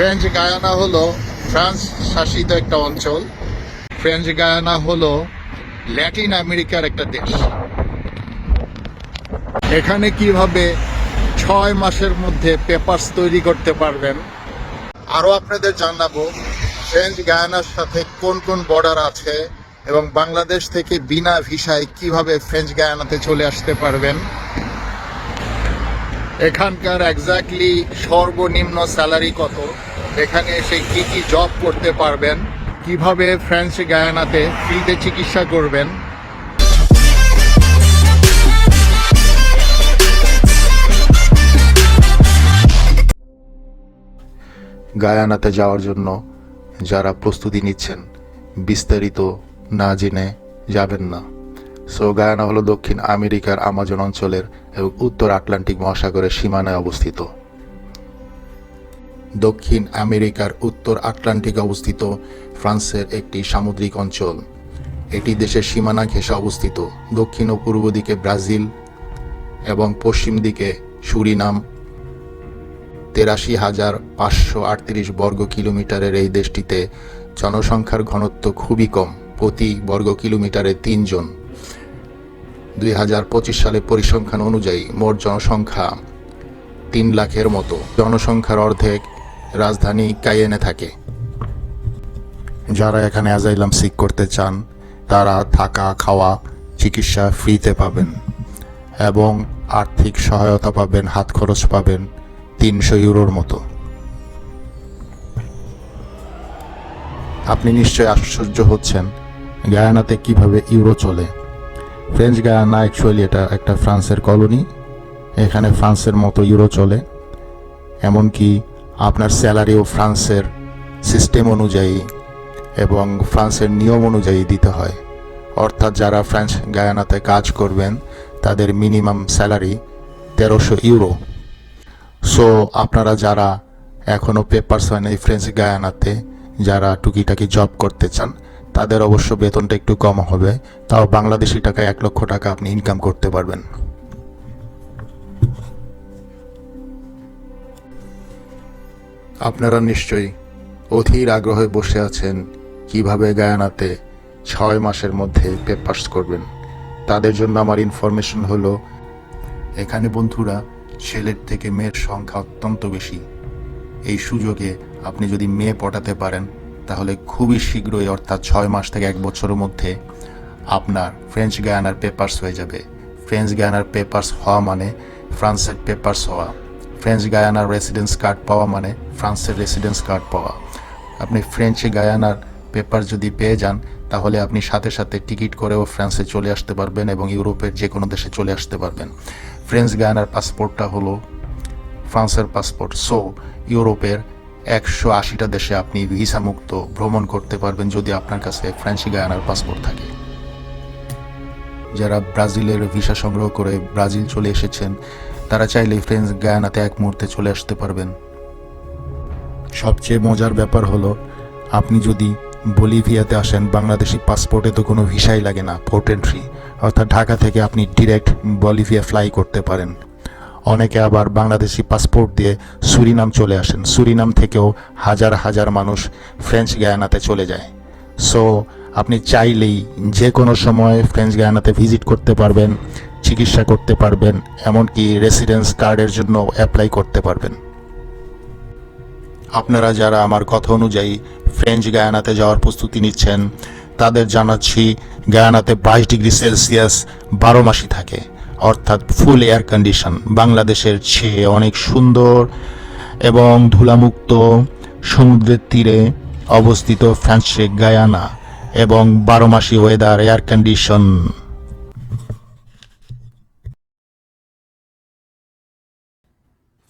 French Guyana হলো France শাসিত একটা অঞ্চল। ফ্রেঞ্চ গায়ানা হলো ল্যাটিন আমেরিকার একটা দেশ। এখানে কীভাবে ছয় মাসের মধ্যে পেপারস তৈরি করতে পারবেন, আরও আপনাদের জানাব। ফ্রেঞ্চ গায়ানার সাথে কোন কোন বর্ডার আছে এবং বাংলাদেশ থেকে বিনা ভিসায় কীভাবে ফ্রেঞ্চ গায়ানাতে চলে আসতে পারবেন। এখানকার এক্স্যাক্টলি সর্বনিম্ন স্যালারি কত? এখানে এসে কি কি জব করতে পারবেন, কীভাবে ফ্রেঞ্চ গায়ানাতে ফ্রিতে চিকিৎসা করবেন। গায়ানাতে যাওয়ার জন্য যারা প্রস্তুতি নিচ্ছেন, বিস্তারিত না জেনে যাবেন না। সো, গায়ানা হলো দক্ষিণ আমেরিকার আমাজন অঞ্চলের এবং উত্তর আটলান্টিক মহাসাগরের সীমানায় অবস্থিত। দক্ষিণ আমেরিকার উত্তর আটলান্টিকে অবস্থিত ফ্রান্সের একটি সামুদ্রিক অঞ্চল। এটি দেশের সীমানা ঘেঁষে অবস্থিত। দক্ষিণ ও পূর্ব দিকে ব্রাজিল এবং পশ্চিম দিকে সুরিনাম। তেরাশি হাজার পাঁচশো আটত্রিশ বর্গ কিলোমিটারের এই দেশটিতে জনসংখ্যার ঘনত্ব খুবই কম, প্রতি বর্গ কিলোমিটারে তিনজন। দুই হাজার পঁচিশ সালে পরিসংখ্যান অনুযায়ী মোট জনসংখ্যা তিন লাখের মতো। জনসংখ্যার অর্ধেক রাজধানী কাইয়েনে থাকে। যারা এখানে অ্যাজাইলাম সিক করতে চান, তারা থাকা, খাওয়া, চিকিৎসা ফ্রিতে পাবেন এবং আর্থিক সহায়তা পাবেন, হাত খরচ পাবেন তিনশো ইউরোর মতো। আপনি নিশ্চয়ই আশ্চর্য হচ্ছেন গায়ানাতে কীভাবে ইউরো চলে। ফ্রেঞ্চ গায়ানা অ্যাকচুয়ালি এটা একটা ফ্রান্সের কলোনি। এখানে ফ্রান্সের মতো ইউরো চলে। এমনকি আপনার স্যালারিও ফ্রান্সের সিস্টেম অনুযায়ী এবং ফ্রান্সের নিয়ম অনুযায়ী দিতে হয়। অর্থাৎ যারা ফ্রেঞ্চ গায়ানাতে কাজ করবেন, তাদের মিনিমাম স্যালারি তেরোশো ইউরো। সো, আপনারা যারা এখনও পেপারস হয় না ফ্রেঞ্চ গায়ানাতে, যারা টুকিটাকি জব করতে চান, তাদের অবশ্য বেতনটা একটু কম হবে। তাও বাংলাদেশি টাকায় এক লক্ষ টাকা আপনি ইনকাম করতে পারবেন। আপনারা নিশ্চয়ই অধীর আগ্রহে বসে আছেন কীভাবে গায়ানাতে ছয় মাসের মধ্যে পেপার্স করবেন। তাদের জন্য আমার ইনফরমেশন হলো, এখানে বন্ধুরা, ছেলের থেকে মেয়ের সংখ্যা অত্যন্ত বেশি। এই সুযোগে আপনি যদি মেয়ে পটাতে পারেন, তাহলে খুবই শীঘ্রই, অর্থাৎ ছয় মাস থেকে এক বছরের মধ্যে আপনার ফ্রেঞ্চ গায়ানার পেপার্স হয়ে যাবে। ফ্রেঞ্চ গায়ানার পেপার্স হওয়া মানে ফ্রান্সের পেপার্স হওয়া। ফ্রেঞ্চ গায়ানার রেসিডেন্স কার্ড পাওয়া মানে ফ্রান্সের রেসিডেন্স কার্ড পাওয়া। আপনি ফ্রেঞ্চ গায়ানার পেপার যদি পেয়ে যান, তাহলে আপনি সাথে সাথে টিকিট করেও ফ্রান্সে চলে আসতে পারবেন এবং ইউরোপের যে কোনো দেশে চলে আসতে পারবেন। ফ্রেঞ্চ গায়ানার পাসপোর্টটা হলো ফ্রান্সের পাসপোর্ট সো ইউরোপের একশো আশিটা দেশে আপনি ভিসা মুক্ত ভ্রমণ করতে পারবেন যদি আপনার কাছে ফ্রেঞ্চি গায়ানার পাসপোর্ট থাকে। যারা ব্রাজিলের ভিসা সংগ্রহ করে ব্রাজিল চলে এসেছেন তারা চাইলে ফ্রেঞ্চ গায়ানাতে এক মুহূর্তে চলে আসতে পারবেন। সবচেয়ে মজার ব্যাপার হলো, আপনি যদি বলিভিয়াতে আসেন, বাংলাদেশি পাসপোর্টে তো কোনো ভিসাই লাগে না পোর্ট এন্ট্রি অর্থাৎ ঢাকা থেকে আপনি ডিরেক্ট বলিভিয়া ফ্লাই করতে পারেন। অনেকে আবার বাংলাদেশি পাসপোর্ট দিয়ে সুরিনাম চলে আসেন। সুরিনাম থেকেও হাজার হাজার মানুষ ফ্রেঞ্চ গায়ানাতে চলে যায়। সো আপনি চাইলেই যে কোনো সময় ফ্রেঞ্চ গায়ানাতে ভিজিট করতে পারবেন। চিকিৎসা করতে পারবেন, এমনকি রেসিডেন্স কার্ডের জন্য অ্যাপ্লাই করতে পারবেন। আপনারা যারা আমার কথা অনুযায়ী ফ্রেঞ্চ গায়ানাতে যাওয়ার প্রস্তুতি নিচ্ছেন, তাদের জানাচ্ছি গায়ানাতে বাইশ ডিগ্রি সেলসিয়াস বারো মাসই থাকে, অর্থাৎ ফুল এয়ার কন্ডিশন বাংলাদেশের চেয়ে অনেক সুন্দর এবং ধুলামুক্ত সমুদ্রের তীরে অবস্থিত ফ্রান্সে গায়ানা এবং বারো মাসি ওয়েদার এয়ার কন্ডিশন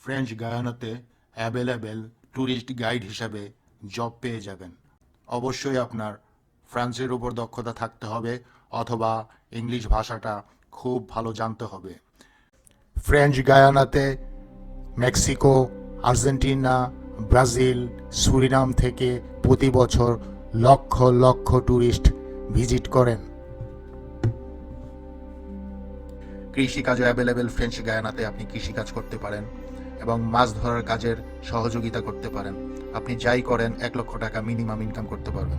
ফ্রেঞ্চ গায়ানাতে অ্যাভেলেবেল ট্যুরিস্ট গাইড হিসাবে জব পেয়ে যাবেন। অবশ্যই আপনার ফ্রান্সের উপর দক্ষতা থাকতে হবে অথবা ইংলিশ ভাষাটা খুব ভালো জানতে হবে। ফ্রেঞ্চ গায়ানাতে মেক্সিকো আর্জেন্টিনা ব্রাজিল সুরিনাম থেকে প্রতি বছর লক্ষ লক্ষ ট্যুরিস্ট ভিজিট করেন। কৃষিকাজও অ্যাভেলেবেল ফ্রেঞ্চ গায়ানাতে আপনি কৃষিকাজ করতে পারেন। এবং মাছ ধরার কাজের সহযোগিতা করতে পারেন। আপনি যাই করেন, এক লক্ষ টাকা মিনিমাম ইনকাম করতে পারবেন।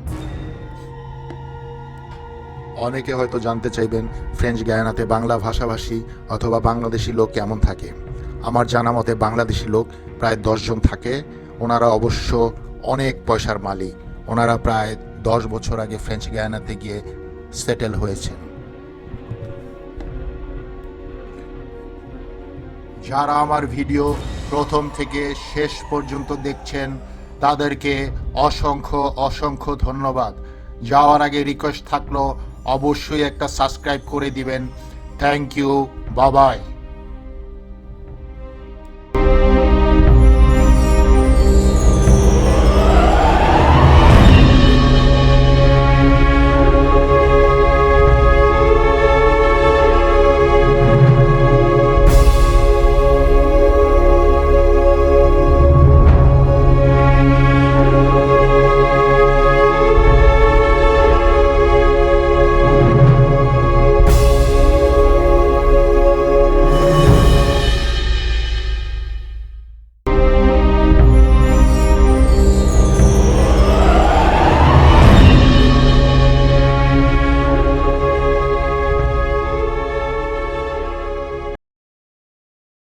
অনেকে হয়তো জানতে চাইবেন ফ্রেঞ্চ গায়ানাতে বাংলা ভাষাভাষী অথবা বাংলাদেশি লোক কেমন থাকে। আমার জানা মতে বাংলাদেশি লোক প্রায় দশজন থাকে। ওনারা অবশ্য অনেক পয়সার মালিক। ওনারা প্রায় দশ বছর আগে ফ্রেঞ্চ গায়ানাতে গিয়ে সেটেল হয়েছেন। যারা আমার ভিডিও প্রথম থেকে শেষ পর্যন্ত দেখছেন, তাদেরকে অসংখ্য অসংখ্য ধন্যবাদ। যাওয়ার আগে রিকোয়েস্ট থাকল, অবশ্যই একটা সাবস্ক্রাইব করে দিবেন। থ্যাংক ইউ বাবাই